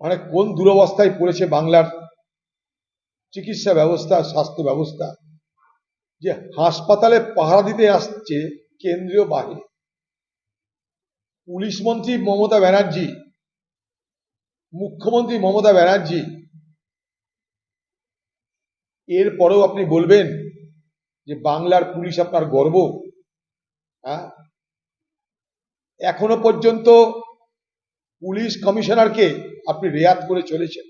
মানে কোন দুরবস্থায় পড়েছে বাংলার চিকিৎসা ব্যবস্থা, স্বাস্থ্য ব্যবস্থা? যে হাসপাতালে পাহারা দিতে আসছে কেন্দ্রীয় বাহিনী। পুলিশ মন্ত্রী মমতা ব্যানার্জি, মুখ্যমন্ত্রী মমতা ব্যানার্জি, এরপরেও আপনি বলবেন যে বাংলার পুলিশ আপনার গর্ব হ্যাঁ? এখনও পর্যন্ত পুলিশ কমিশনারকে আপনি রেয়াত করে চলেছেন।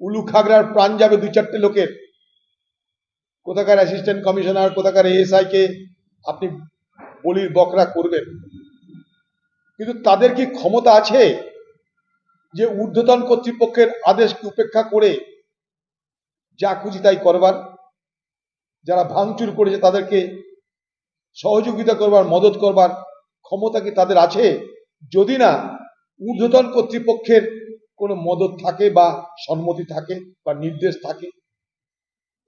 উলু খাগড়ার প্রাণ যাবে দু চারটে লোকের। কোথাকার অ্যাসিস্ট্যান্ট কমিশনার কোথাকার এএসআই কে আপনি বলির বকরা করবেন। কিন্তু তাদের কি ক্ষমতা আছে যে ঊর্ধ্বতন কর্তৃপক্ষের আদেশকে উপেক্ষা করে যা খুশি তাই করবার? যারা ভাঙচুর করেছে তাদেরকে সহযোগিতা করবার, মদত করবার ক্ষমতা কি তাদের আছে? যদি না ঊর্ধ্বতন কর্তৃপক্ষের কোনো মদত থাকে বা সম্মতি থাকে বা নির্দেশ থাকে,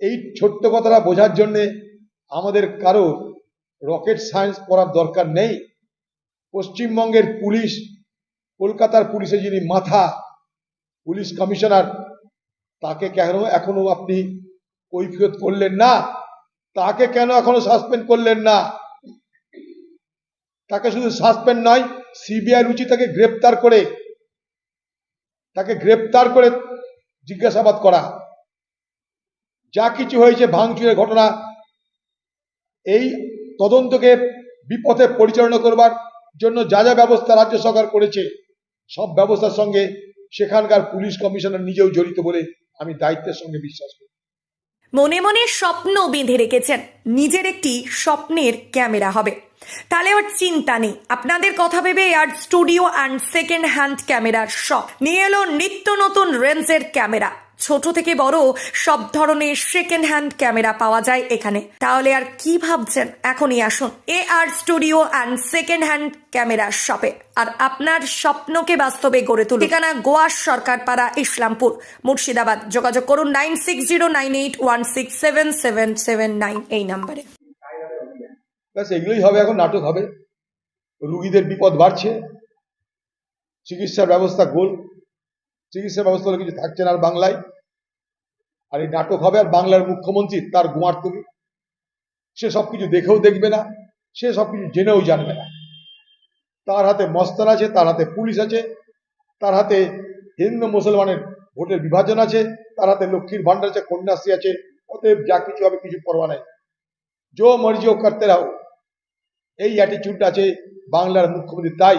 এই ছোট্ট কথাটা বোঝার জন্যে আমাদের কারও রকেট সায়েন্স পড়ার দরকার নেই। পশ্চিমবঙ্গের পুলিশ, কলকাতার পুলিশে যিনি মাথা, পুলিশ কমিশনার, তাকে কেন এখনও আপনি কৈফিয়ত করলেন না? তাকে কেন এখনও সাসপেন্ড করলেন না? তাকে শুধু সাসপেন্ড নয় সিবিআই রুচি তাকে গ্রেপ্তার করে, তাকে গ্রেপ্তার করে জিজ্ঞাসাবাদ করা। যা কিছু হয়েছে ভাঙচুরের ঘটনা, এই তদন্তকে বিপথে পরিচালনা করবার জন্য যা যা ব্যবস্থা রাজ্য সরকার করেছে, সব ব্যবস্থার সঙ্গে সেখানকার পুলিশ কমিশনার নিজেও জড়িত বলে আমি দায়িত্বের সঙ্গে বিশ্বাস করি। মনে মনে স্বপ্ন বেঁধে রেখেছেন। নিজের একটি স্বপ্নের ক্যামেরা হবে। তাহলে আর চিন্তা নেই। আপনাদের কথা ভেবে আর স্টুডিও অ্যান্ড সেকেন্ড হ্যান্ড ক্যামেরার শপ নিয়ে এলো নিত্য নতুন রেঞ্জের ক্যামেরা। ছোট থেকে বড় সব ধরনের সেকেন্ড হ্যান্ড ক্যামেরা পাওয়া যায় এখানে। তাহলে আর কি ভাবছেন? এখনই আসুন A R studio and second hand camera শপে। আর আপনার স্বপ্নকে বাস্তবে গড়ে তুলুন। ঠিকানা গোয়ার সরকারপাড়া ইসলামপুর। মুর্শিদাবাদ। যোগাযোগ করুন nine six zero nine eight one six seven seven seven nine এই নাম্বারে। ব্যাস এগুলোই হবে, এখন নাটক হবে। রুগীদের বিপদ বাড়ছে, চিকিৎসার ব্যবস্থা গোল চিকিৎসা ব্যবস্থা হলে কিছু থাকছে না আর বাংলায়। আর এই নাটক হবে আর বাংলার মুখ্যমন্ত্রী তার গুমার তুমি সে সব কিছু দেখেও দেখবে না, সে সব কিছু জেনেও জানবে না। তার হাতে মস্তান আছে, তার হাতে পুলিশ আছে, তার হাতে হিন্দু মুসলমানের ভোটের বিভাজন আছে, তার হাতে লক্ষ্মীর ভান্ডার আছে, কন্যাশ্রী আছে, অতএব যা কিছু হবে কিছু পরোয়া নাই। মর্জি ও করতে রাও এই অ্যাটিচিউড আছে বাংলার মুখ্যমন্ত্রী, তাই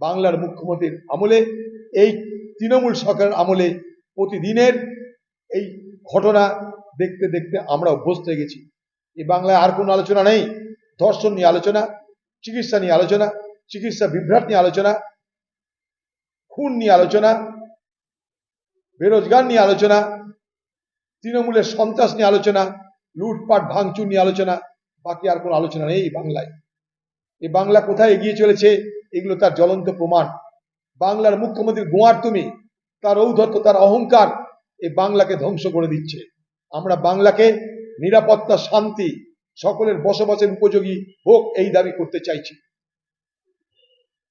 বাংলার মুখ্যমন্ত্রীর আমলে, এই তৃণমূল সরকারের আমলে প্রতিদিনের এই ঘটনা দেখতে দেখতে আমরা অভ্যস্ত হয়ে গেছি। এই বাংলায় আর কোনো আলোচনা নেই। ধর্ষণ নিয়ে আলোচনা, চিকিৎসা নিয়ে আলোচনা, চিকিৎসা বিভ্রাট নিয়ে আলোচনা, খুন নিয়ে আলোচনা, বেরোজগার নিয়ে আলোচনা, তৃণমূলের সন্ত্রাস নিয়ে আলোচনা, লুটপাট, ভাঙচুর নিয়ে আলোচনা, বাকি আর কোনো আলোচনা নেই বাংলায়। এই বাংলা কোথায় এগিয়ে চলেছে, এগুলো তার জ্বলন্ত প্রমাণ। বাংলার মুখ্যমন্ত্রী গোয়ার তুমি, তার ঔদ্ধত্য, তার অহংকার এই বাংলাকে ধ্বংস করে দিচ্ছে। আমরা বাংলাকে নিরাপত্তা, শান্তি, সকলের বসবাসের উপযোগী হোক এই দাবি করতে চাইছি।